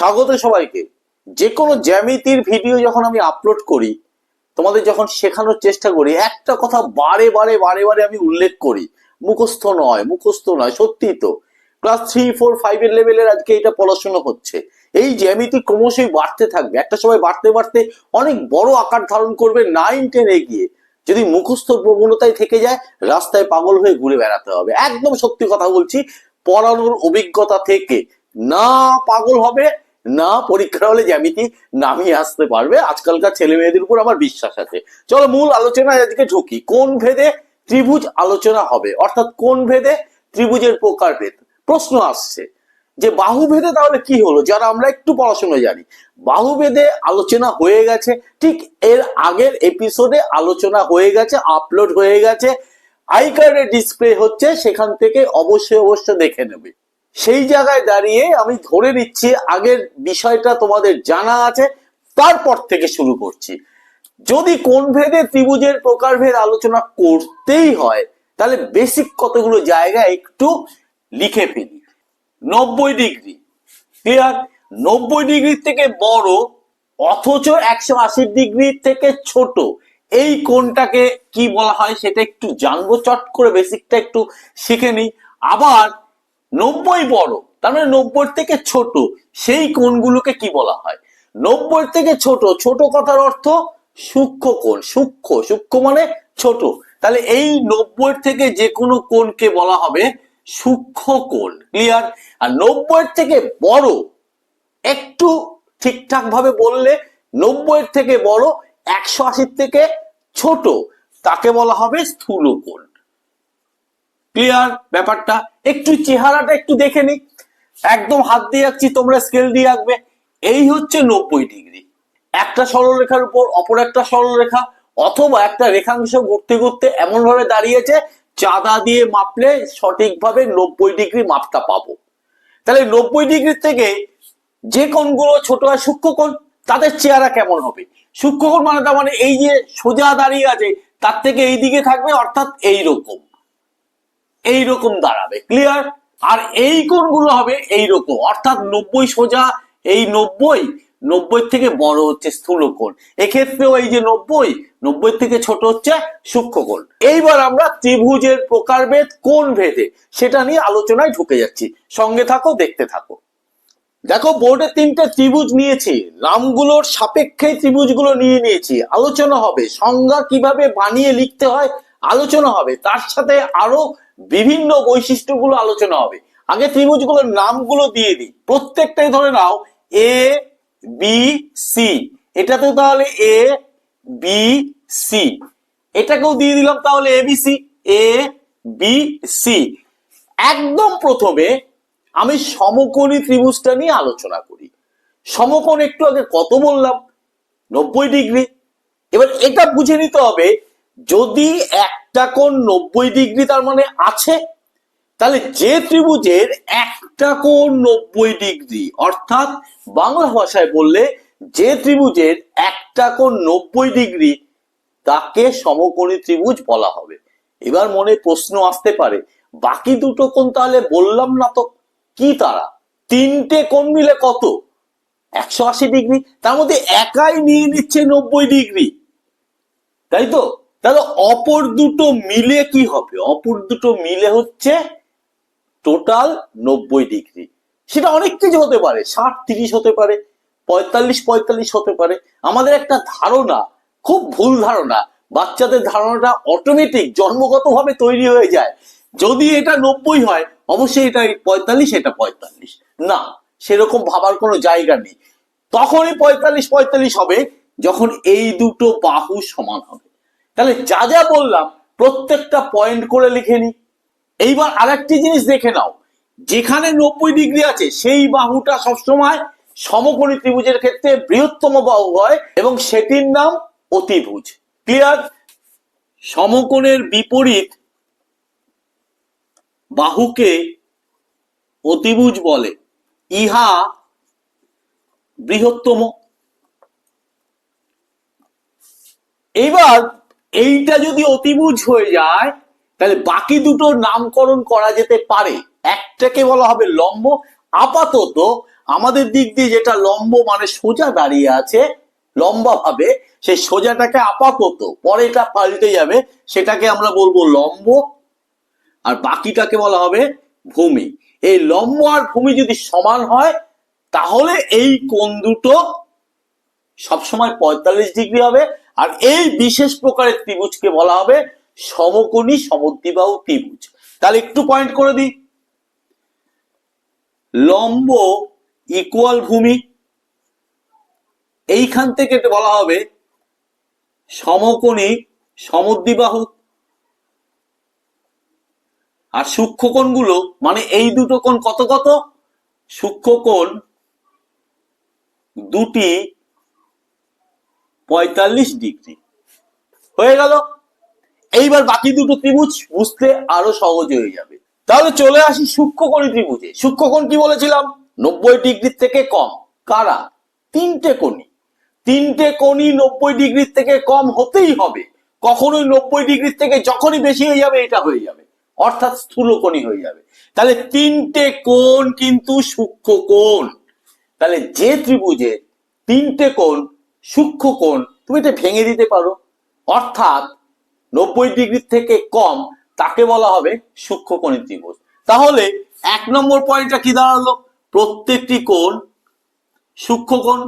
স্বাগত সবাইকে। যে কোনো জ্যামিতির ভিডিও যখন আমি আপলোড করি, তোমাদের যখন শেখানোর চেষ্টা করি, একটা কথা বারে বারে বারে বারে আমি উল্লেখ করি, মুখস্থ নয় মুখস্থ নয় সত্যি তো। ক্লাস থ্রি ফোর ফাইভ এর লেভেলের আজকে এটা পড়াশোনা হচ্ছে। এই জ্যামিতি ক্রমশই বাড়তে থাকবে। একটা সময় বাড়তে বাড়তে অনেক বড় আকার ধারণ করবে নাইন টেনে গিয়ে। যদি মুখস্থ প্রবণতায় থেকে যায়, রাস্তায় পাগল হয়ে ঘুরে বেড়াতে হবে। একদম সত্যি কথা বলছি, পড়ানোর অভিজ্ঞতা থেকে। না পাগল হবে না পরীক্ষা হলে জ্যামিতি নামিয়ে আসতে পারবে। আজকালকার ছেলে মেয়েদের উপর আমার বিশ্বাস আছে। চলো মূল আলোচনায় আজকে ঢুকি। কোন ভেদে ত্রিভুজ আলোচনা হবে? অর্থাৎ কোন ভেদে ত্রিভুজের প্রকারভেদ? প্রশ্ন আসছে যে বাহুভেদে তাহলে কি হলো? যারা আমরা একটু পড়াশোনা জানি। বাহুভেদে আলোচনা হয়ে গেছে। ঠিক এর আগের এপিসোডে আলোচনা হয়ে গেছে আপলোড হয়ে গেছে। আই কার্ডে ডিসপ্লে হচ্ছে, সেখান থেকে অবশ্যই অবশ্যই দেখে নেবে। সেই জায়গায় দাঁড়িয়ে আমি ধরে নিচ্ছি, আগের বিষয়টা তোমাদের জানা আছে, তারপর থেকে শুরু করছি। যদি কোন ভেদে ত্রিভুজের প্রকারভেদ আলোচনা করতেই হয়, তাহলে বেসিক কতগুলো জায়গা একটু লিখে ফেলি। নব্বই ডিগ্রি ক্লিয়ার নব্বই ডিগ্রি থেকে বড়, অথচ একশো আশি ডিগ্রি থেকে ছোট। এই কোনটাকে কি বলা হয় সেটা একটু জানব, চট করে বেসিকটা একটু শিখে নিই। আবার নব্বই বড়, তার মানে নব্বই থেকে ছোট, সেই কোণগুলোকে কি বলা হয়? নব্বই থেকে ছোট ছোট কথার অর্থ সূক্ষ্ম কোণ, সূক্ষ্ম সূক্ষ্ম মানে ছোট। তাহলে এই নব্বই থেকে যে কোনো কোণকে বলা হবে সূক্ষ্ম কোণ ক্লিয়ার আর নব্বই থেকে বড়, একটু ঠিকঠাক ভাবে বললে নব্বই থেকে বড় একশো আশির থেকে ছোট, তাকে বলা হবে স্থূল কোণ। ক্লিয়ার ব্যাপারটা? একটু চেহারাটা একটু দেখে নি একদম হাত দিয়ে রাখছি, তোমরা স্কেল দিয়ে রাখবে। এই হচ্ছে নব্বই ডিগ্রি। একটা সরলরেখার উপর, অপর একটা সরলরেখা, অথবা একটা রেখাংশ ঘুরতে ঘুরতে এমন ভাবে দাঁড়িয়েছে চাঁদা দিয়ে মাপলে সঠিকভাবে নব্বই ডিগ্রি মাপটা পাবো। তাহলে নব্বই ডিগ্রি থেকে যে কোণগুলো ছোট হয় সূক্ষ্ম কোণ, তাদের চেহারা কেমন হবে? সূক্ষ্ম কোণ মানে তার মানে এই যে সোজা দাঁড়িয়ে আছে, তার থেকে এই দিকে থাকবে, অর্থাৎ এই রকম এই রকম দাঁড়াবে ক্লিয়ার আর এই কোণগুলো হবে এই রকম অর্থাৎ নব্বই সোজা এই নব্বই নব্বই থেকে বড় হচ্ছে স্থূল কোণ। এক্ষেত্রেও এই যে নব্বই নব্বই থেকে ছোট হচ্ছে সূক্ষ্ম কোণ। এইবার আমরা ত্রিভুজের প্রকারভেদ কোন ভেদে সেটা নিয়ে আলোচনায় ঢুকে যাচ্ছি। সঙ্গে থাকো, দেখতে থাকো। দেখো, বোর্ডে তিনটে ত্রিভুজ নিয়েছি, নামগুলোর সাপেক্ষে ত্রিভুজগুলো নিয়ে নিয়েছি। আলোচনা হবে, সংজ্ঞা কীভাবে বানিয়ে লিখতে হয় আলোচনা হবে। তার সাথে আরও বিভিন্ন বৈশিষ্ট্যগুলো আলোচনা হবে। আগে ত্রিভুজগুলোর নামগুলো দিয়ে দিই। প্রত্যেকটাই ধরে নাও এ বি সি এটাতে তাহলে এ বি সি এটাকেও দিয়ে দিলাম তাহলে A B C A B C একদম প্রথমে আমি সমকোণী ত্রিভুজটা নিয়ে আলোচনা করি। সমকোণ একটু আগে কত বললাম? নব্বই ডিগ্রি। এবার এটা বুঝে নিতে হবে যদি একটা কোণ নব্বই ডিগ্রি তার মানে আছে, তাহলে যে ত্রিভুজের একটা কোণ নব্বই ডিগ্রি, অর্থাৎ বাংলা ভাষায় বললে যে ত্রিভুজের একটা কোণ নব্বই ডিগ্রি, তাকে সমকোণী ত্রিভুজ বলা হবে। এবার মনে প্রশ্ন আসতে পারে, বাকি দুটো কোণ তাহলে বললাম না তো কি তারা? তিনটে কোণ মিলে কত? একশো আশি ডিগ্রি, তার মধ্যে একাই নিয়ে নিচ্ছে নব্বই ডিগ্রি। তাই তো? তাহলে অপর দুটো মিলে কি হবে? অপর দুটো মিলে হচ্ছে টোটাল নব্বই ডিগ্রি সেটা অনেক কিছু হতে পারে, ষাট, তিরিশ হতে পারে, পঁয়তাল্লিশ পঁয়তাল্লিশ হতে পারে। আমাদের একটা ধারণা, খুব ভুল ধারণা, বাচ্চাদের ধারণাটা অটোমেটিক জন্মগতভাবে তৈরি হয়ে যায়। যদি এটা নব্বই হয়, অবশ্যই এটা পঁয়তাল্লিশ এটা পঁয়তাল্লিশ। না, সেরকম ভাবার কোনো জায়গা নেই। তখনই পঁয়তাল্লিশ পঁয়তাল্লিশ হবে, যখন এই দুটো বাহু সমান হবে। তাহলে যা যা বললাম, প্রত্যেকটা পয়েন্ট করে লিখে নি। এইবার আরেকটি জিনিস দেখে নাও। যেখানে নব্বই ডিগ্রি আছে, সেই বাহুটা সবসময় সমকোণী ত্রিভুজের ক্ষেত্রে বৃহত্তম বাহু হয় এবং সেটির নাম অতিভুজ। ক্লিয়ার সমকোণের বিপরীত বাহুকে অতিভুজ বলে। ইহা বৃহত্তম। এইবার এইটা যদি অতিভুজ হয়ে যায়, তাহলে বাকি দুটো নামকরণ করা যেতে পারে। একটাকে বলা হবে লম্ব। আপাতত আমাদের দিক দিয়ে যেটা লম্ব মানে সোজা দাঁড়িয়ে আছে লম্বা ভাবে সেই সোজাটাকে আপাতত পরে এটা পাল্টে যাবে, সেটাকে আমরা বলব লম্ব। আর বাকিটাকে বলা হবে ভূমি। এই লম্ব আর ভূমি যদি সমান হয়, তাহলে এই কোণ দুটো সবসময় পঁয়তাল্লিশ ডিগ্রি হবে আর এই বিশেষ প্রকারের ত্রিভুজকে বলা হবে সমকোণী সমদ্বিবাহু ত্রিভুজ। তাহলে একটু পয়েন্ট করে দিই। লম্ব ইকুয়াল ভূমি। এইখান থেকে বলা হবে সমকোণী সমদ্বিবাহু। আর সূক্ষ্মকোণগুলো মানে এই দুটো কোণ কত কত? সূক্ষ্মকোণ দুটি পঁয়তাল্লিশ ডিগ্রি। হয়ে গেল? এইবার বাকি দুটো ত্রিভুজ বুঝতে আরও সহজ হয়ে যাবে। তাহলে চলে আসি সূক্ষ্মকোণী ত্রিভুজে। সূক্ষ্মকোণ কি বলেছিলাম? নব্বই ডিগ্রির থেকে কম। কারা? তিনটে কোণী। তিনটে কোণই নব্বই ডিগ্রির থেকে কম হতেই হবে। কখনোই নব্বই ডিগ্রির থেকে যখনই বেশি হয়ে যাবে, এটা হয়ে যাবে। অর্থাৎ স্থূলকোণী হয়ে যাবে। তাহলে তিনটে কোণ কিন্তু সূক্ষ্ম কোণ তাহলে যে ত্রিভুজে তিনটে কোণ সূক্ষ্ম কোণ তুমি এটা ভেঙে দিতে পারো। অর্থাৎ নব্বই ডিগ্রি থেকে কম তাকে বলা হবে সূক্ষ্মকোণী ত্রিভুজ। তাহলে এক নম্বর পয়েন্টটা কি দাঁড়াল? প্রত্যেকটি কোণ সূক্ষ্মকোণ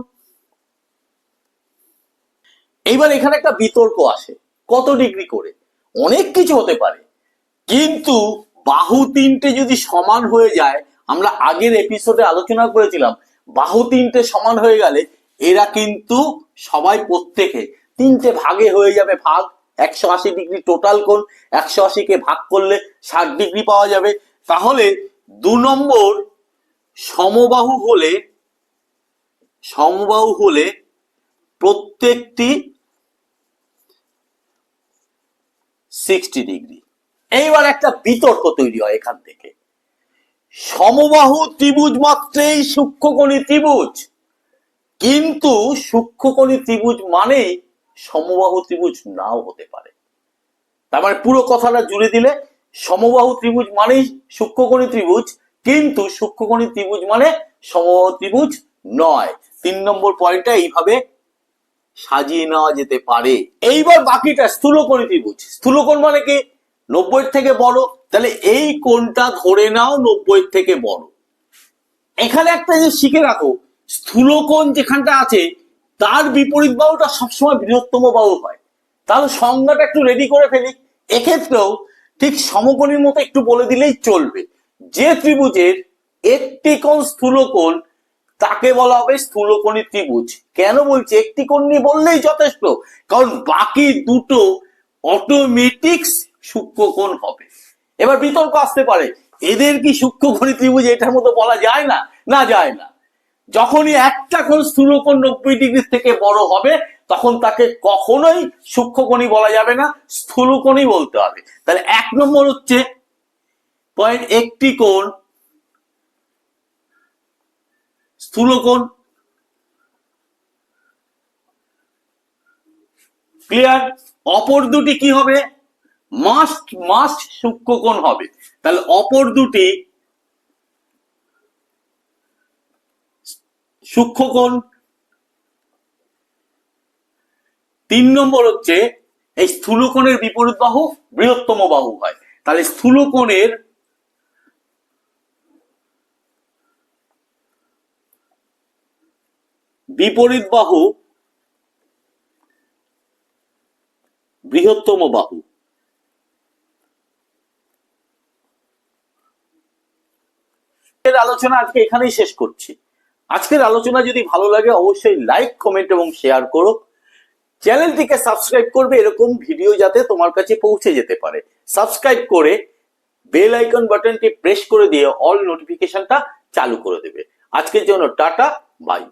এইবার এখানে একটা বিতর্ক আসে, কত ডিগ্রি করে? অনেক কিছু হতে পারে, কিন্তু বাহু তিনটে যদি সমান হয়ে যায়, আমরা আগের এপিসোডে আলোচনা করেছিলাম, বাহু তিনটে সমান হয়ে গেলে এরা কিন্তু সবাই প্রত্যেকে। তিনটে ভাগে হয়ে যাবে ভাগ। একশো আশি ডিগ্রি টোটাল কোণ, একশো আশিকে ভাগ করলে ষাট ডিগ্রি পাওয়া যাবে। তাহলে দু নম্বর সমবাহু হলে সমবাহু হলে প্রত্যেকটি সিক্সটি ডিগ্রি। এইবার একটা বিতর্ক তৈরি হয় এখান থেকে। সমবাহু ত্রিভুজ মাত্রেই সূক্ষ্মকোণী ত্রিভুজ। কিন্তু সূক্ষ্মকোণী ত্রিভুজ মানেই সমবাহু ত্রিভুজ নাও হতে পারে। তার মানে পুরো কথাটা জুড়ে দিলে সমবাহু ত্রিভুজ মানেই সূক্ষ্মকোণী ত্রিভুজ, কিন্তু সূক্ষ্মকোণী ত্রিভুজ মানে সমবাহু ত্রিভুজ নয়। তিন নম্বর পয়েন্টটা এইভাবে সাজিয়ে নেওয়া যেতে পারে। এইবার বাকিটা স্থূলকোণী ত্রিভুজ। স্থূলকোণ মানে কি? নব্বই থেকে বড়। তাহলে এই কোণটা ধরে নাও নব্বই থেকে বড়। এখানে একটা জিনিস শিখে রাখো। স্থূলকোণ যেখানটা আছে, তার বিপরীত বাহুটা সবসময় বৃহত্তম বাহু হয়। তাহলে সংজ্ঞাটা একটু রেডি করে ফেলি। এক্ষেত্রেও ঠিক সমকোণীর মতো একটু বলে দিলেই চলবে। যে ত্রিভুজের একটি কোণ স্থূলকোণ, তাকে বলা হবে স্থূলকোণী ত্রিভুজ। কেন বলছি? একটি কোণ নিয়ে বললেই যথেষ্ট। কারণ বাকি দুটো অটোমেটিক সূক্ষ্মকোণ হবে। এবার বিতর্ক আসতে পারে। এদের কি সূক্ষ্মকোণী ত্রিভুজ এটার মতো বলা যায় না? না, যায় না। যখনই একটা কোণ স্থূলকোণ নব্বই ডিগ্রি থেকে বড় হবে, তখন তাকে কখনোই সূক্ষ্মকোণী বলা যাবে না স্থূলকোণই বলতে হবে। তাহলে এক নম্বর হচ্ছে পয়েন্ট একটি কোণ, স্থূলকোণ ক্লিয়ার অপর দুটি কি হবে? মাস্ট মাস্ট সূক্ষ্মকোণ হবে। তাহলে অপর দুটি সূক্ষ্মকোণ। তিন নম্বর হচ্ছে, এই স্থূলকোণের বিপরীত বাহু বৃহত্তম বাহু হয়। তাহলে স্থূলকোণের বিপরীত বাহু বৃহত্তম বাহু। এর আলোচনা আজকে এখানেই শেষ করছি। আজকের আলোচনা যদি ভালো লাগে, অবশ্যই লাইক কমেন্ট এবং শেয়ার করো। চ্যানেলটিকে সাবস্ক্রাইব করবে এরকম ভিডিও যাতে তোমার কাছে পৌঁছে যেতে পারে। সাবস্ক্রাইব করে বেল আইকন বাটনটি প্রেস করে দিয়ে অল নোটিফিকেশনটা চালু করে দেবে। আজকের জন্য টাটা বাই